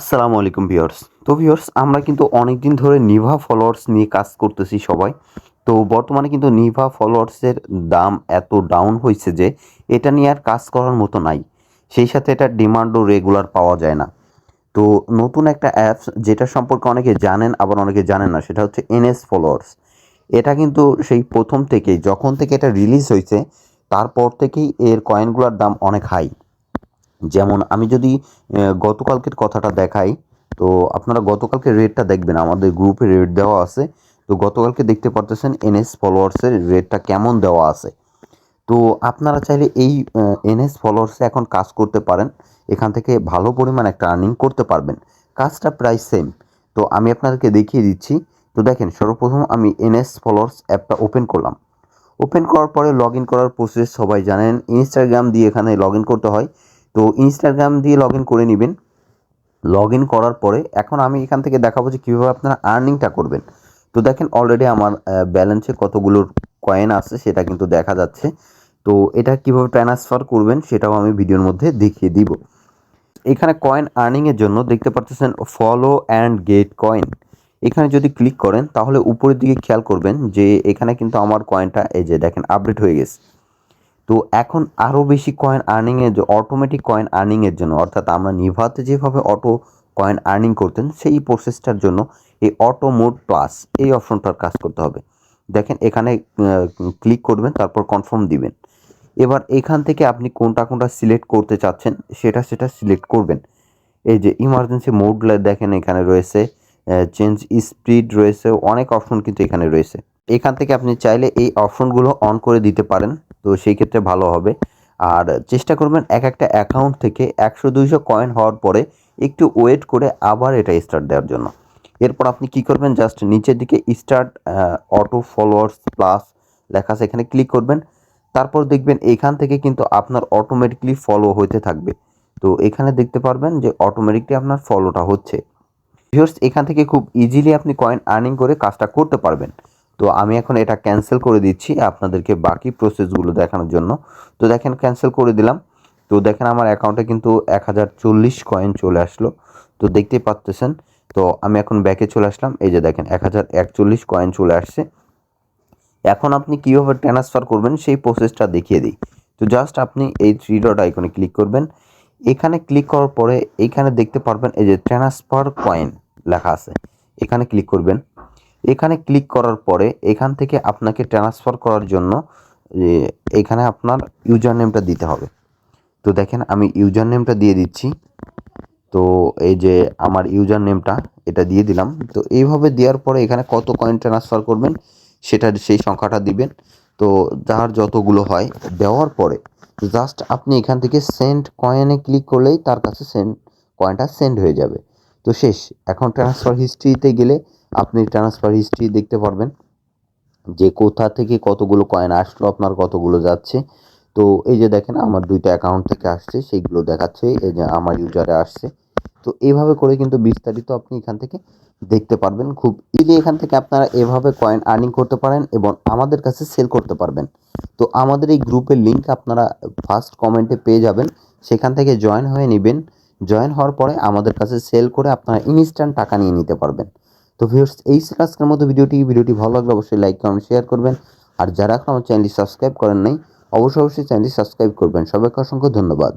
আসসালামু আলাইকুম ভিউয়ার্স। তো ভিউয়ার্স, আমরা কিন্তু অনেক দিন ধরে নিভা ফলোয়ার্স নিয়ে কাজ করতেছি সবাই। তো বর্তমানে কিন্তু নিভা ফলোয়ার্সের দাম এত ডাউন হয়েছে যে এটা নিয়ে আর কাজ করার মতো নাই। সেই সাথে এটার ডিমান্ডও রেগুলার পাওয়া যায় না। তো নতুন একটা অ্যাপস যেটা সম্পর্কে অনেকে জানেন, আবার অনেকে জানেন না, সেটা হচ্ছে এনএস ফলোয়ার্স এটা কিন্তু সেই প্রথম থেকেই, যখন থেকে এটা রিলিজ হয়েছে তারপর থেকেই এর কয়েনগুলোর দাম অনেক হাই যেমন আমি যদি গতকালকের কথাটা দেখাই, তো আপনারা গতকালকে রেটটা দেখবেন, আমাদের গ্রুপে রেট দেওয়া আছে। তো গতকালকে দেখতে পারতেছেন এনএস ফলোয়ার্সের রেটটা কেমন দেওয়া আছে। তো আপনারা চাইলে এই এনএস ফলোয়ার্সে এখন কাজ করতে পারেন, এখান থেকে ভালো পরিমাণ একটা আর্নিং করতে পারবেন। কাজটা প্রায় সেম তো আমি আপনাদেরকে দেখিয়ে দিচ্ছি। তো দেখেন, সর্বপ্রথম আমি এনএস ফলোয়ার্স অ্যাপটা ওপেন করলাম। ওপেন করার পরে লগ ইন করার প্রসেস সবাই জানেন। ইনস্টাগ্রাম দিয়ে এখানে লগ ইন করতে হয়। তো ইনস্টাগ্রাম দিয়ে লগ ইন করে নেবেন। লগ ইন করার পরে এখন আমি এখান থেকে দেখাবো যে কীভাবে আপনারা আর্নিংটা করবেন। তো দেখেন অলরেডি আমার ব্যালেন্সে কতগুলোর কয়েন আছে সেটা কিন্তু দেখা যাচ্ছে। তো এটা কীভাবে ট্রান্সফার করবেন সেটাও আমি ভিডিওর মধ্যে দেখিয়ে দিব। এখানে কয়েন আর্নিংয়ের জন্য দেখতে পাচ্ছেন ফলো অ্যান্ড গেট কয়েন এখানে যদি ক্লিক করেন তাহলে উপরের দিকে খেয়াল করবেন যে এখানে কিন্তু আমার কয়েনটা এই যে দেখেন আপডেট হয়ে গেছে। তো এখন আরও বেশি কয়েন আর্নিংয়ের অটোমেটিক কয়েন আর্নিংয়ের জন্য, অর্থাৎ আমরা নিভাতে যেভাবে অটো কয়েন আর্নিং করতেন, সেই প্রসেসটার জন্য এই অটো মোড প্লাস এই অপশনটার কাজ করতে হবে। দেখেন এখানে ক্লিক করবেন, তারপর কনফার্ম দিবেন। এবার এখান থেকে আপনি কোনটা কোনটা সিলেক্ট করতে চাচ্ছেন, সেটা সেটা সিলেক্ট করবেন। এই যে ইমার্জেন্সি মোড দেখেন এখানে রয়েছে চেঞ্জ স্পিড রয়েছে, অনেক অপশন কিন্তু এখানে রয়েছে। এখান থেকে আপনি চাইলে এই অপশনগুলো অন করে দিতে পারেন। তো সেই ক্ষেত্রে ভালো হবে। আর চেষ্টা করবেন এক একটা অ্যাকাউন্ট থেকে একশো দুইশো কয়েন হওয়ার পরে একটু ওয়েট করে আবার এটা স্টার্ট দেওয়ার জন্য। এরপর আপনি কি করবেন? জাস্ট নিচের দিকে স্টার্ট অটো ফলোয়ার্স প্লাস লেখা আছে, এখানে ক্লিক করবেন। তারপর দেখবেন এখান থেকে কিন্তু আপনার অটোমেটিকলি ফলো হতে থাকবে। তো এখানে দেখতে পারবেন যে অটোমেটিকলি আপনার ফলোটা হচ্ছে। ভিউয়ার্স এখান থেকে খুব ইজিলি আপনি কয়েন আর্নিং করে কাজটা করতে পারবেন। তো আমি এখন এটা ক্যান্সেল করে দিচ্ছি আপনাদেরকে বাকি প্রসেসগুলো দেখানোর জন্য। তো দেখেন ক্যান্সেল করে দিলাম। তো দেখেন আমার অ্যাকাউন্টে কিন্তু এক হাজার চল্লিশ কয়েন চলে আসলো। তো দেখতেই পাচ্তেছেন। তো আমি এখন ব্যাকে চলে আসলাম। এই যে দেখেন এক হাজার একচল্লিশ কয়েন চলে আসছে। এখন আপনি কীভাবে ট্রান্সফার করবেন সেই প্রসেসটা দেখিয়ে দিই। তো জাস্ট আপনি এই থ্রি ডট আইকনে ক্লিক করবেন। এখানে ক্লিক করার পরে এইখানে দেখতে পারবেন এই যে ট্রান্সফার কয়েন লেখা আছে। এখানে ক্লিক করবেন। এখানে ক্লিক করার পরে এখান থেকে আপনাকে ট্রান্সফার করার জন্য এখানে আপনার ইউজার নেমটা দিতে হবে। তো দেখেন আমি ইউজার নেমটা দিয়ে দিচ্ছি। তো এই যে আমার ইউজার নেমটা এটা দিয়ে দিলাম। তো এইভাবে দেওয়ার পরে এখানে কত কয়েন ট্রান্সফার করবেন, সেটা সেই সংখ্যাটা দিবেন। তো যার যতগুলো হয়, দেওয়ার পরে জাস্ট আপনি এখান থেকে সেন্ড কয়েনে ক্লিক করলেই তার কাছে সেন্ড কয়েনটা সেন্ড হয়ে যাবে। তো শেষ, এখন ট্রান্সফার হিস্ট্রিতে গেলে আপনি ট্রান্সফার হিস্ট্রি দেখতে পারবেন যে কোথা থেকে কতগুলো কয়েন আসলো, আপনার কতগুলো যাচ্ছে। তো এই যে দেখেন, আমার দুইটা অ্যাকাউন্ট থেকে আসছে, সেইগুলো দেখাচ্ছে, এই যে আমার ইউজারে আসছে। তো এইভাবে করে কিন্তু বিস্তারিত আপনি এখান থেকে দেখতে পারবেন। খুব ইজি এখান থেকে আপনারা এভাবে কয়েন আর্নিং করতে পারেন এবং আমাদের কাছে সেল করতে পারবেন। তো আমাদের এই গ্রুপের লিঙ্ক আপনারা ফার্স্ট কমেন্টে পেয়ে যাবেন। সেখান থেকে জয়েন হয়ে নেবেন। জয়েন হওয়ার পরে আমাদের কাছে সেল করে আপনারা ইনস্ট্যান্ট টাকা নিয়ে নিতে পারবেন। তো ভিউর্স এই ছিল আজকের মতো ভিডিওটি। ভিডিওটি ভালো লাগলে অবশ্যই লাইক কমেন্ট শেয়ার করবেন। আর যারা এখন আমার চ্যানেলটি সাবস্ক্রাইব করেন নাই, অবশ্যই অবশ্যই চ্যানেলটি সাবস্ক্রাইব করবেন। সবাইকে অসংখ্য ধন্যবাদ।